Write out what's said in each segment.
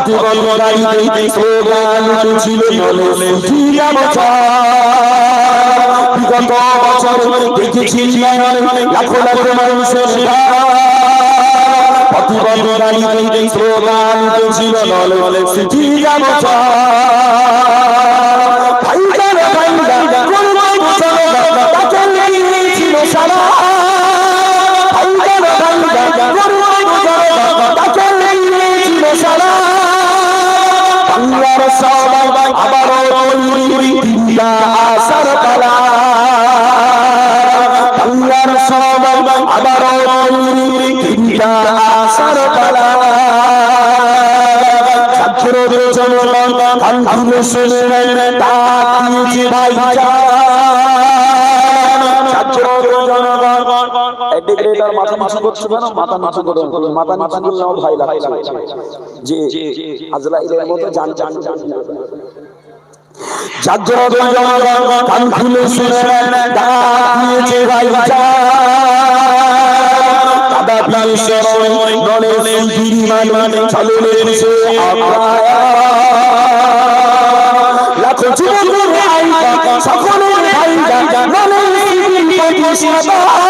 পথে বলবাই স্লোগান ছিল বলে জিয়া বিগত বছর দেখেছি লাখো লাখো মানুষের প্রতিবন্ধী স্লোগান ছিল বলে জিয়া ভাইজান সবাই আবারও তৈরি দিল্লা আসার পালা বাংলার সবাই আবারও তৈরি দিল্লা আসার পালা ছাত্রদের তাকিয়েছে ভাই এডিগ্রেটার মাথা নিচু করছে কেন মাথা নিচু করে মাথা নিচু করলে আমার ভয় লাগছে। যে আজরাইলের মতো জান জান জান জাগ্রত জনগণ কান খুলে শুনলেন দাঁড়িয়েছে ভাই দাদা পিসরয় গণেশ গিরিমান চললেন সে লাখো যুবকের সকলের ভাইরা গণেশ লাখো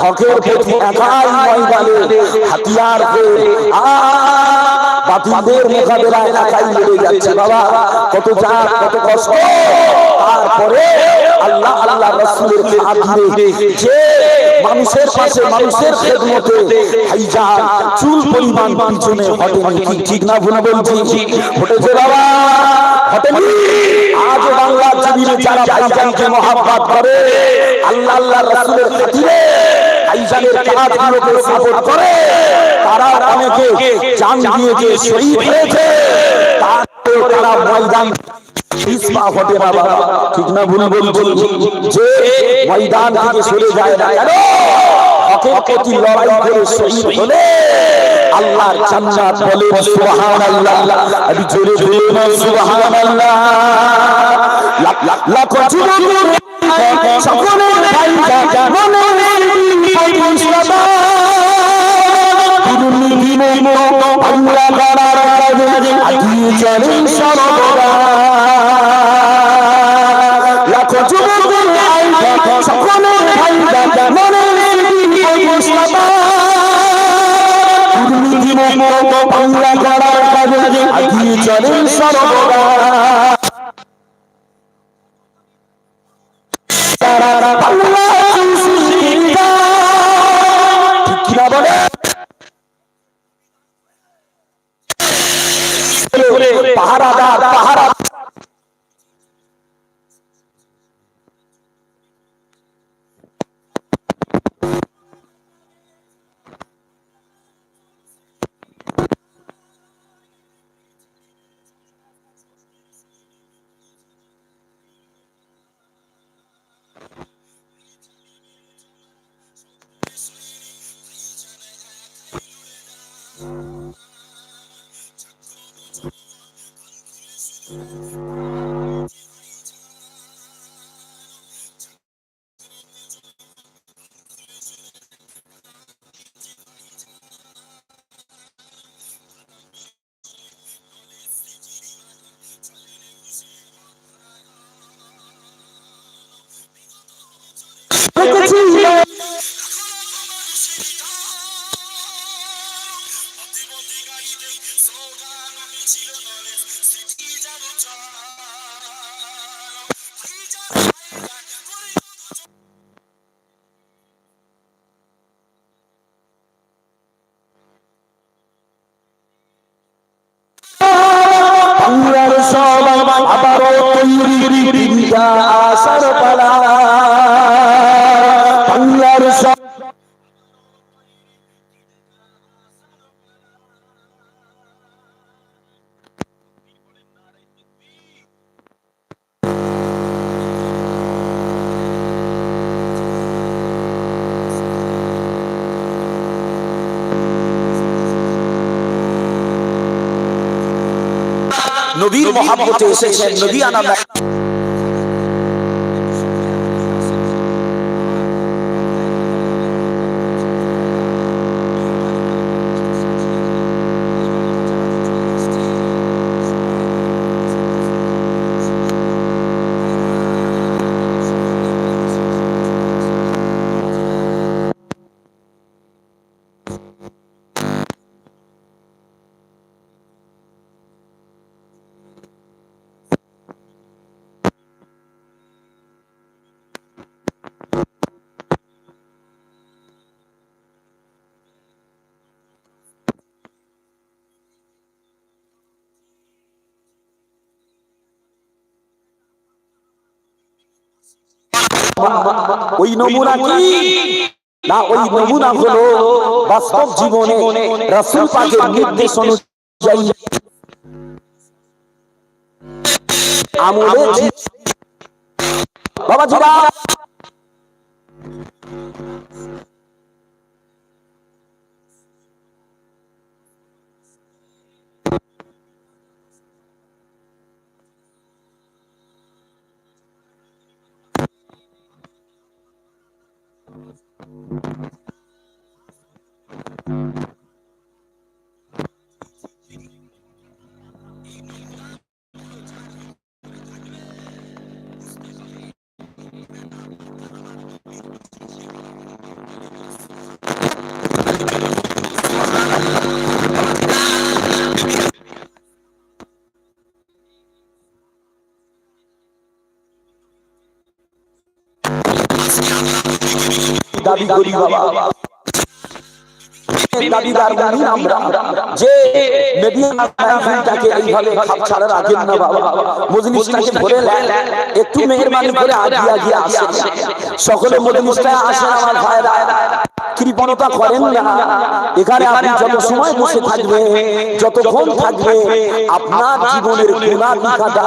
হকের প্রতি একাই ময়দানে হাতিয়ার হয়ে বাতিলদের মোকাবেলায় একাই লেগে যাচ্ছে বাবা। কত যা কত কষ্ট। তারপরে আল্লাহ আল্লাহ রসুলের যে মানুষের পাশে মানুষের খেদমতে চুল পরিমাণ পিছনে হটেনি কি ঠিক না ভুল বলছি। হটেছে বাবা। হটেনি। আজ বাংলার জমিনে যারা ভাইজানকে মহাব্বাত করে আল্লাহ আল্লাহ রসুলের খাতিরে ভাইজানের কাজগুলোকে সাপোর্ট করে তারা অনেকে জান দিয়েছে শহীদ হয়েছে তারপরে তারা ময়দান ইসমা হতে না বাবা ঠিক না ভুল বলছি যে ময়দান থেকে সরে যায় না কেন হকের প্রতি লড়াই করে শহীদ হলে আল্লাহর জান্নাত বলে সুবহানাল্লাহ আমি জোরে বলে সুবহানাল্লাহ লাখ লাখ যুবক সকলের ভাই মনে বাংলা করার কাজে আগিয়ে চলেন সর্বদা লাখো যুবকের আইবা সকলের ভাইবা মনে বাংলা করার কাজে আগিয়ে চলেন সর্বদা বাংলা পাহারাদার পাহারা Jesus. মহাব্বতে এসেছেন নবী আনা ওই নমুনা কি? না, ওই নমুনা হলো বাস্তব জীবনে রাসূল পাকের নির্দেশ অনুযায়ী আমলে জি- দাবি করি বাবা। দাবিদার বলি আমরা। যে মেডিয়ানা মাহফিলটাকে এইভাবে খাপ ছাড়া রাখেন না বাবা। মজলিসটাকে ভরে নেন একটু মেহেরবানি করে আগিয়ে আগিয়ে আসেন সকলে মজলিসটায় আসেন আমার ভাইরা। কৃপণতা করেন না। এখানে আপনি যত সময় বসে থাকবে যতক্ষণ থাকবে আপনার জীবনের গুণা লিখাটা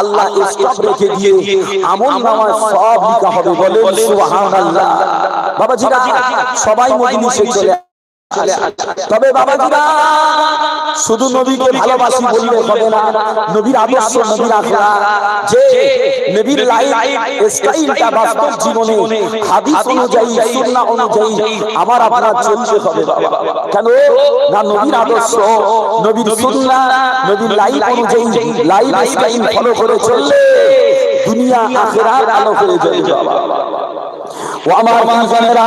আল্লাহ স্টপ রেখে দিয়ে আমল নামায় সব লিখা হবে বলে সুবহানাল্লাহ। বাবাজিরা সবাই মজলিসে চলে তবে বাবাজিরা শুধু নবীকে ভালোবাসি বললে হবে না। নবীর আদর্শ নবীর আখড়া। যে নবীর লাইফ স্টাইলটা বাস্তব জীবনে হাদিস অনুযায়ী সুন্নাহ অনুযায়ী আমার আপনার চলতে হবে বাবা। কেন? না নবীর আদর্শ নবীর সুন্নাহ নবীর লাইফ অনুযায়ী লাইফ স্টাইল ফলো করে চললে দুনিয়া আখেরাত আলো হয়ে যাবে বাবা। ও আমার মানুষেরা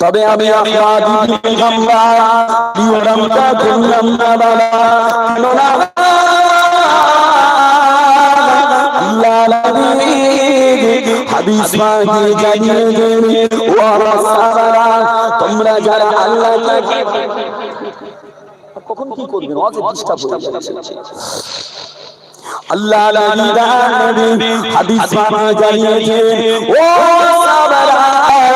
তবে আমি আপনার দিদি গাম্বা দিওরামটা করলাম না বাবা। আল্লাহ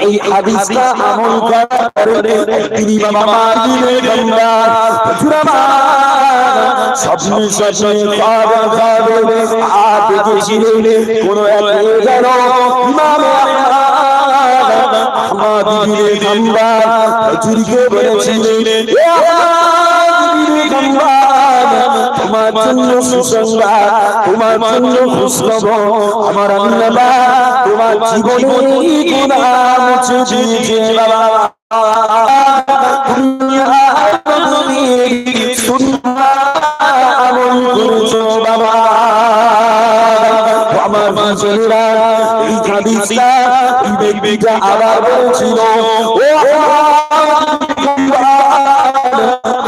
এই হাদিসটা আমল করে তিনি বাবা মারিনে গঙ্গা জুরামা স্বপ্নে স্বপ্নে খাবে খাবে আর দেখেছিলেন কোন এক গেল ইমামে দিদির খাম্বা হুজুরকে বলেছিলেন, এ দিদির খাম্বা তোমার জন্য সুসংবাদ, তোমার জন্য খুশখবর, আমার আল্লাহ তোমার জীবনে গুনাহ মুছে দিয়েছে, বাবা। তুমি আমাকে সুন্নাহ আমল করেছ, বাবা। আমার বলছিল, ও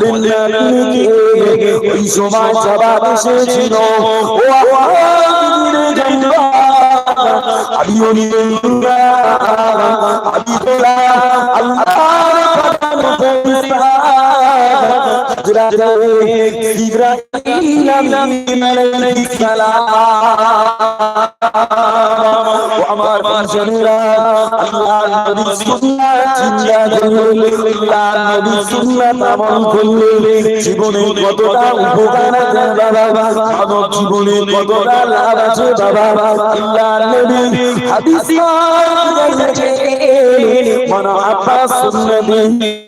বলেন না তিনি কি ওই সময় সবাব এসেছিল আমি আমি ইব্রাহিম আলাইহিস সালাম ও আমার বান্দারা আল্লাহ নবী সুন্নাত চিন্তা করলে আল্লাহ নবী সুন্নাত আমল করলে জীবনে কতটা উপকার আছে বাবা মানব জীবনে কতটা লাভ আছে বাবা আল্লাহ নবী হাদিস মানে আব্বাস সুন্নাত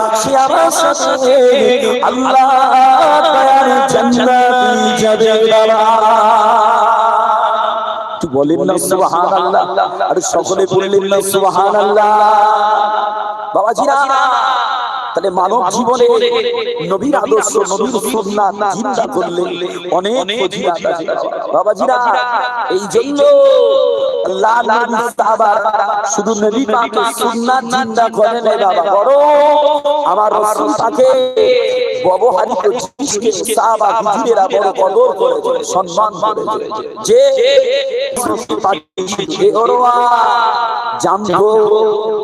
সে আমার সাথে আল্লাহ তাআলার জান্নাতে যাবে বাবা। বলেন না, সুবহানাল্লাহ। আর সকলে বললেন না, সুবহানাল্লাহ। বাবাজিরা, তাহলে মানব জীবনে নবীর আদর্শ, নবীর সুন্নাত চিন্তা করলে অনেক বাবাজিরা, এই জন্য শুধু নবী করে নাই বাবা, বড় আমার রাসূল পাকে যে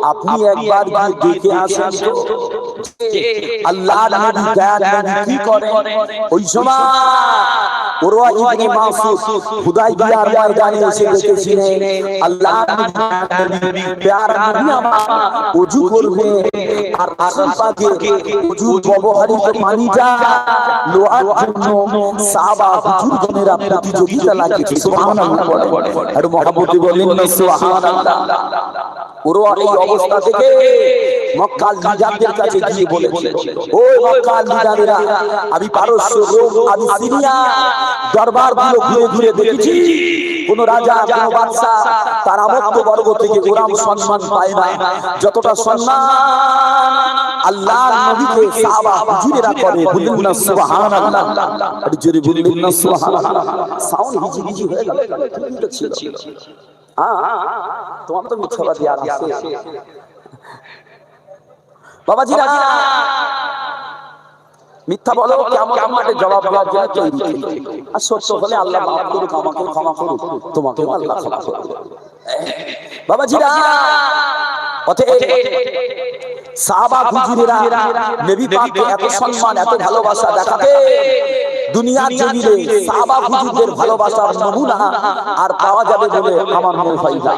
আপনি একবার গিয়ে দেখে আসেন আল্লাহ কি করে ওই সময় ওরওয়া ইবনে মাসুদ হুদাইবিয়ার ময়দানে এসে দেখেছিলেন আল্লাহ নবী প্যার নবী আমার ওযু করবে, আর আসল পাকে ওযু ব্যবহারিত পানিটা লোয়ার জন্য সাহাবা, হুজুরগণেরা প্রতিযোগিতা লাগিয়েছে, সুবহানাল্লাহ আর মহব্বতে বলেন সুবহানাল্লাহ। ওরওয়া এই অবস্থা থেকে মক্কাল লিডারদের কাছে গিয়ে বলেছিল ও মক্কাল লিডারেরা আমি পারস্য রোম আমি সিরিয়া ঘুরে ঘুরে দেখেছি কোন রাজা কোন বাদশা তার আমত্ত বর্গ থেকে গোরাম সম্মান পায় না যতটা সম্মান আল্লাহ নবীকে সাহাবা হুজুরেরা করে বললেন না সুবহানাল্লাহ আরে জোরে বললেন না সুবহানাল্লাহ সাউন্ড হিজি হিজি হয়ে গেল ছিল তোমার তো মিথ্যাবাদী আর আছে। বাবাজিরা মিথ্যা বলো কেমন জবাব দেওয়ার জন্য তৈরি আর সত্য হলে আল্লাহ মাফ করুক আমাকে ক্ষমা করুক তোমাকে আল্লাহ ক্ষমা করুক। বাবাজিরা অতএব সাহাবা হুজুরেরা নবী পাককে এত সম্মান এত ভালোবাসা দেখাতে দুনিয়ার জমিনে সাহাবা হুজুরদের ভালোবাসার নমুনা আর পাওয়া যাবে বলে আমার মনে হয় না।